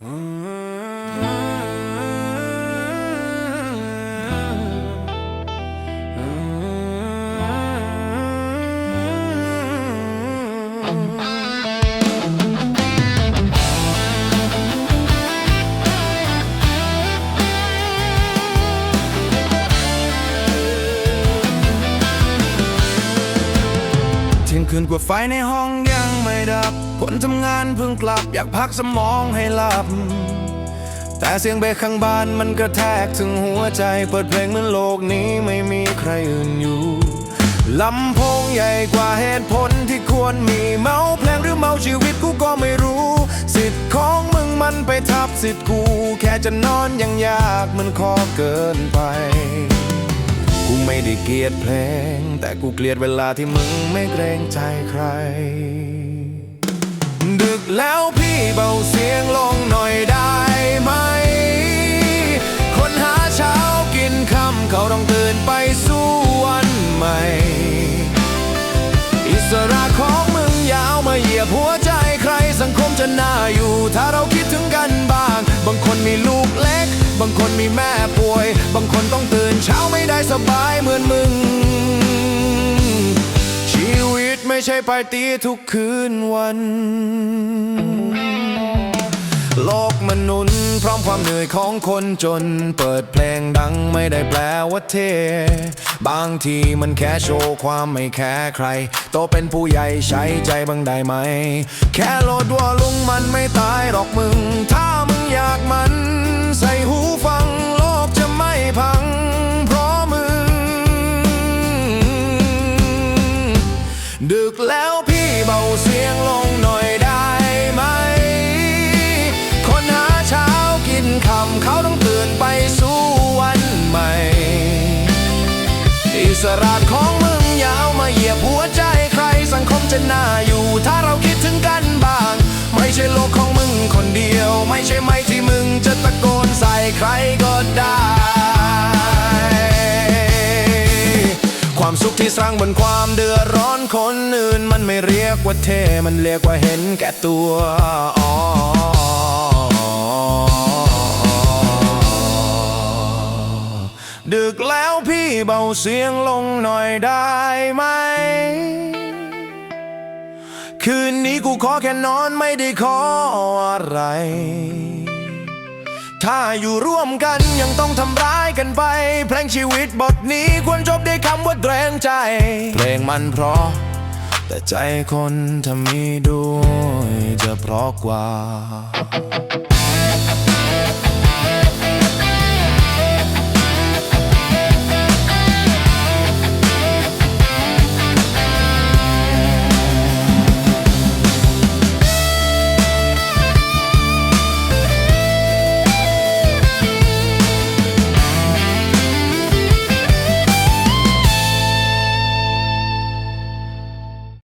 เคืนกว่าไฟในห้องยังไม่ดับ คนทำงานเพิ่งกลับอยากพักสมองให้หลับ แต่เสียงเบรกข้างบ้านมันกระแทกถึงหัวใจ เปิดเพลงเหมือนโลกนี้ไม่มีใครอื่นอยู่ ลำโพงใหญ่กว่าเหตุผลที่ควรมีเมาเพลงหรือเมาชีวิตกูก็ไม่รู้ สิทธิ์ของมึงมันไปทับสิทธิ์กู แค่จะนอนยังยากมันขอเกินไป ไม่ได้เกลียดเพลง แต่กูเกลียดเวลาที่มึงไม่เกรงใจใคร ดึกแล้วพี่เบาเสียงลงหน่อยได้ไหม คนหาเช้ากินค่ำเขาต้องตื่นไปสู้วันใหม่ อิสระของมึงยาวมาเหยียบหัวใจใครสังคมจะน่าอยู่ ถ้าเราคิดถึงกันบ้าง บางคนมีลูกเล็ก บางคนมีแม่ป่วย บางคนต้องตื่น เช้าไม่ได้สบายเหมือนมึง ชีวิตไม่ใช่ปาร์ตี้ทุกคืนวัน โลกมนุษย์พร้อมความเหนื่อยของคนจน เปิดเพลงดังไม่ได้แปลว่าเท บางทีมันแค่โชว์ความไม่แคร์ใคร โตเป็นผู้ใหญ่ใช้ใจบ้างได้ไหม แค่โลดว่าลุงมันไม่ตายหรอกมึง ถ้ามึงอยากมัน ใส่หูฟัง แล้วพี่เบาเสียงลงหน่อยได้ไหม คนหาเช้ากินคำเขาต้องตื่นไปสู้วันใหม่ อิสระของมึงยาวมาเหยียบหัวใจใครสังคมจะน่าอยู่ ถ้าเราคิดถึงกันบ้าง ไม่ใช่โลกของมึงคนเดียว ไม่ใช่ไม่ที่มึงจะตะโกนใส่ใครก็ ความสุขที่สร้างบนความเดือดร้อนคนอื่น มันไม่เรียกว่าเทมันเรียกว่าเห็นแก่ตัวอ๋อดึกแล้วพี่เบาเสียงลงหน่อยได้ไหม คืนนี้กูขอแค่นอนไม่ได้ขออะไร ถ้าอยู่ร่วมกันยังต้องทำร้ายกันไป เพลงชีวิตบทนี้ควรจบด้วยคำว่าเกรงใจ เพลงมันเพราะ แต่ใจคนถ้ามีด้วยจะเพราะกว่า